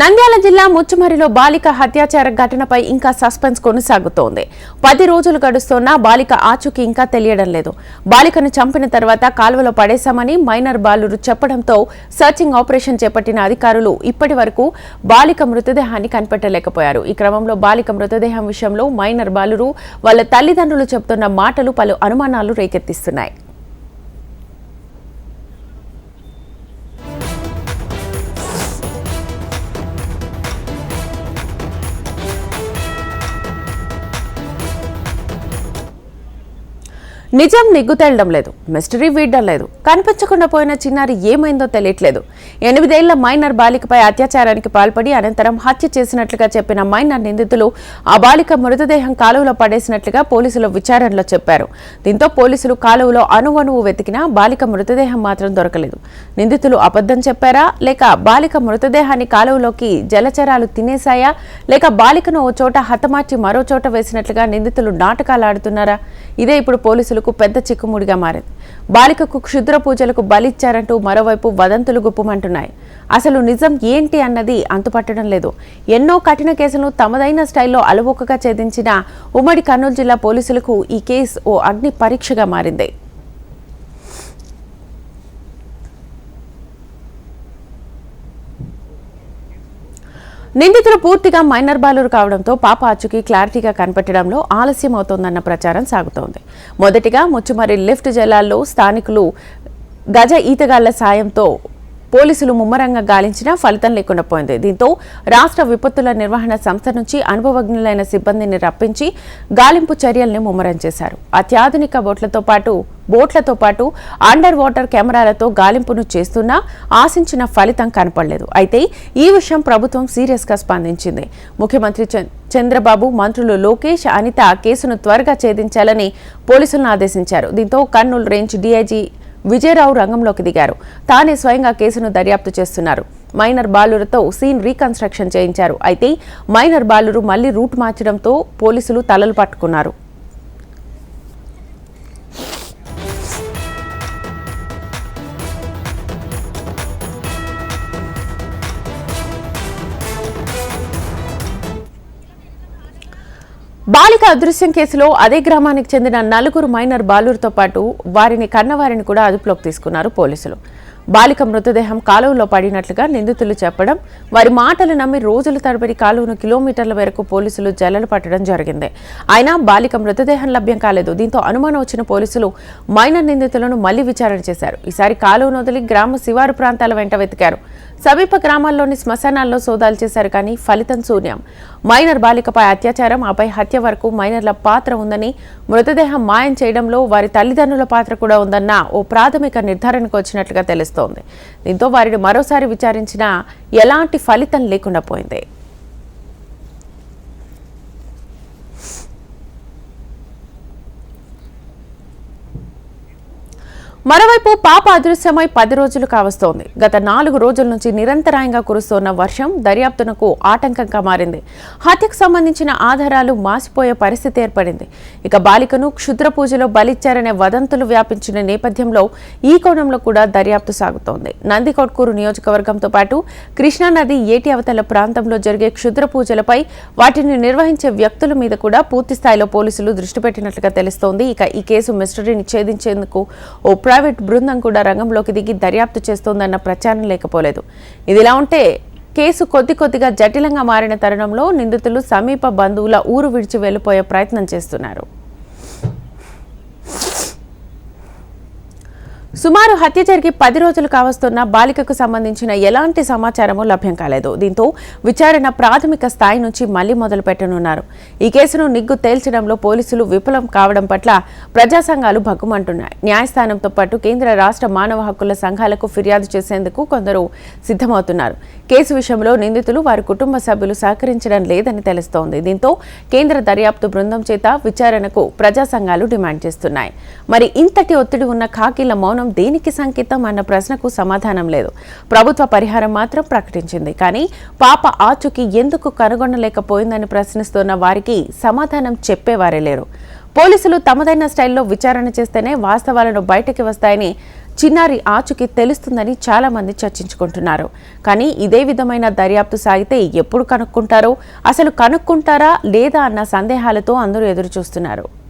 నంద్యాల జిల్లా ముచ్చుమరిలో బాలిక హత్యాచార ఘటనపై ఇంకా సస్పెన్స్ కొనసాగుతోంది. పది రోజులు గడుస్తున్నా బాలిక ఆచూకీ ఇంకా తెలియడం లేదు. బాలికను చంపిన తర్వాత కాలువలో పడేశామని మైనర్ బాలురు చెప్పడంతో సర్చింగ్ ఆపరేషన్ చేపట్టిన అధికారులు ఇప్పటి వరకు బాలిక మృతదేహాన్ని కనిపెట్టలేకపోయారు. ఈ క్రమంలో బాలిక మృతదేహం విషయంలో మైనర్ బాలురు వాళ్ళ తల్లిదండ్రులు చెబుతున్న మాటలు పలు అనుమానాలు రేకెత్తిస్తున్నాయి. నిజం నిగ్గు తేలడం లేదు మిస్టరీ వీడడం లేదు. కనిపించకుండా పోయిన చిన్నారి ఏమైందో తెలియట్లేదు. ఎనిమిదేళ్ళ మైనర్ బాలికపై అత్యాచారానికి పాల్పడి అనంతరం హత్య చేసినట్లుగా చెప్పిన మైనర్ నిందితులు ఆ బాలిక మృతదేహం కాలువలో పడేసినట్లుగా పోలీసులు విచారణలో చెప్పారు. దీంతో పోలీసులు కాలువలో అణువణువు వెతికినా బాలిక మృతదేహం మాత్రం దొరకలేదు. నిందితులు అబద్ధం చెప్పారా? లేక బాలిక మృతదేహాన్ని కాలువలోకి జలచరాలు తినేశాయా? లేక బాలికను ఓ చోట హతమార్చి మరో చోట వేసినట్లుగా నిందితులు నాటకాలు ఆడుతున్నారా? ఇదే ఇప్పుడు పోలీసులకు పెద్ద చిక్కుముడిగా మారింది. బాలికకు క్షుద్ర పూజలకు బలిచ్చారంటూ మరోవైపు వదంతులు గుప్పమంటున్నాయి. అసలు నిజం ఏంటి అన్నది అంతుపట్టడం లేదు. ఎన్నో కఠిన కేసులను తమదైన స్టైల్లో అలవోకగా ఛేదించిన ఉమ్మడి కర్నూలు జిల్లా పోలీసులకు ఈ కేసు ఓ అగ్ని పరీక్షగా మారింది. నిందితులు పూర్తిగా మైనర్ బాలురు కావడంతో పాప అచ్చుకి క్లారిటీగా కనిపెట్టడంలో ఆలస్యం అవుతోందన్న ప్రచారం సాగుతోంది. మొదటిగా ముచ్చుమరి లిఫ్ట్ జలాల్లో స్థానికులు గజ ఈతగాళ్ళ సాయంతో పోలీసులు ముమ్మరంగా గాలించినా ఫలితం లేకుండా పోయింది. దీంతో రాష్ట్ర విపత్తుల నిర్వహణ సంస్థ నుంచి అనుభవజ్ఞులైన సిబ్బందిని రప్పించి గాలింపు చర్యల్ని ముమ్మరం చేశారు. అత్యాధునిక బోట్లతో పాటు బోట్లతో పాటు అండర్ వాటర్ కెమెరాలతో గాలింపును చేస్తున్నా ఆశించిన ఫలితం కనపడలేదు. అయితే ఈ విషయం ప్రభుత్వం సీరియస్గా స్పందించింది. ముఖ్యమంత్రి చంద్రబాబు మంత్రులు లోకేష్ అనిత కేసును త్వరగా ఛేదించాలని పోలీసులను ఆదేశించారు. దీంతో కర్నూలు రేంజ్ డీఐజీ విజయరావు రంగంలోకి దిగారు. తానే స్వయంగా కేసును దర్యాప్తు చేస్తున్నారు. మైనర్ బాలురతో సీన్ రీకన్స్ట్రక్షన్ చేయించారు. అయితే మైనర్ బాలురు మళ్ళీ రూట్ మార్చడంతో పోలీసులు తలలు పట్టుకున్నారు. బాలిక అదృశ్యం కేసులో అదే గ్రామానికి చెందిన నలుగురు మైనర్ బాలురితో పాటు వారిని కన్నవారిని కూడా అదుపులోకి తీసుకున్నారు పోలీసులు. బాలిక మృతదేహం కాలువలో పడినట్లుగా నిందితులు చెప్పడం వారి మాటలు నమ్మి రోజుల తరబడి కాలువను కిలోమీటర్ల వరకు పోలీసులు జల్లలు పట్టడం జరిగింది. అయినా బాలిక మృతదేహం లభ్యం కాలేదు. దీంతో అనుమానం వచ్చిన పోలీసులు మైనర్ నిందితులను మళ్ళీ విచారణ చేశారు. ఈసారి కాలువను వదిలి గ్రామ శివారు ప్రాంతాల వెంట వెతికారు. సమీప గ్రామాల్లోని శ్మశానాల్లో సోదాలు చేశారు కానీ ఫలితం శూన్యం. మైనర్ బాలికపై అత్యాచారం ఆపై హత్య వరకు మైనర్ల పాత్ర ఉందని మృతదేహం మాయం చేయడంలో వారి తల్లిదండ్రుల పాత్ర కూడా ఉందన్న ఓ ప్రాథమిక నిర్ధారణకు వచ్చినట్లుగా తెలుస్తోంది. దీంతో వారిని మరోసారి విచారించినా ఎలాంటి ఫలితం లేకుండా పోయింది. మరోవైపు పాప అదృశ్యమై పది రోజులు కావస్తోంది. గత నాలుగు రోజుల నుంచి నిరంతరాయంగా కురుస్తోన్న వర్షం దర్యాప్తునకు ఆటంకంగా మారింది. హత్యకు సంబంధించిన ఆధారాలు మాసిపోయే పరిస్థితి ఏర్పడింది. ఇక బాలికను క్షుద్ర పూజలో బలిచ్చారనే వదంతులు వ్యాపించిన నేపథ్యంలో ఈ కోణంలో కూడా దర్యాప్తు సాగుతోంది. నందికొట్కూరు నియోజకవర్గంతో పాటు కృష్ణానది ఏటి అవతల ప్రాంతంలో జరిగే క్షుద్ర పూజలపై వాటిని నిర్వహించే వ్యక్తుల మీద కూడా పూర్తి స్థాయిలో పోలీసులు దృష్టి పెట్టినట్లుగా తెలుస్తోంది. ఇక ఈ కేసు మిస్టరీని ఛేదించేందుకు ఓ ప్రైవేట్ బృందం కూడా రంగంలోకి దిగి దర్యాప్తు చేస్తోందన్న ప్రచారం లేకపోలేదు. ఇదిలా ఉంటే కేసు కొద్ది కొద్దిగా జటిలంగా మారిన తరుణంలో నిందితులు సమీప బంధువుల ఊరు విడిచి వెళ్ళిపోయే ప్రయత్నం చేస్తున్నారు. సుమారు హత్య జరిగి పది రోజులు కావస్తున్న బాలికకు సంబంధించిన ఎలాంటి సమాచారము లభ్యం కాలేదు. దీంతో విచారణ ప్రాథమిక స్థాయి నుంచి మళ్ళీ మొదలు పెట్టనున్నారు ఈ కేసును నిగ్గు తేల్చడంలో పోలీసులు విఫలం కావడం పట్ల ప్రజా సంఘాలు భగ్గుమంటున్నాయి. న్యాయస్థానంతో పాటు కేంద్ర రాష్ట్ర మానవ హక్కుల సంఘాలకు ఫిర్యాదు చేసేందుకు కొందరు సిద్ధమవుతున్నారు. కేసు విషయంలో నిందితులు వారి కుటుంబ సభ్యులు సహకరించడం లేదని తెలుస్తోంది. దీంతో కేంద్ర దర్యాప్తు బృందం చేత విచారణకు ప్రజా సంఘాలు డిమాండ్ చేస్తున్నాయి. మరి ఇంతటి ఒత్తిడి ఉన్న ఖాకీల మౌనం దేనికి సంకేతం అన్న ప్రశ్నకు సమాధానం లేదు. ప్రభుత్వ పరిహారం మాత్రం ప్రకటించింది. కానీ పాప ఆచూకీ ఎందుకు కనుగొనలేకపోయిందని ప్రశ్నిస్తున్న వారికి సమాధానం చెప్పేవారే లేరు. పోలీసులు తమదైన స్టైల్లో విచారణ చేస్తేనే వాస్తవాలను బయటకి వస్తాయని చిన్నారి ఆచుకి తెలుస్తుందని చాలా మంది చర్చించుకుంటున్నారు. కానీ ఇదే విధమైన దర్యాప్తు సాగితే ఎప్పుడు కనుక్కుంటారో? అసలు కనుక్కుంటారా లేదా అన్న సందేహాలతో అందరూ ఎదురు చూస్తున్నారు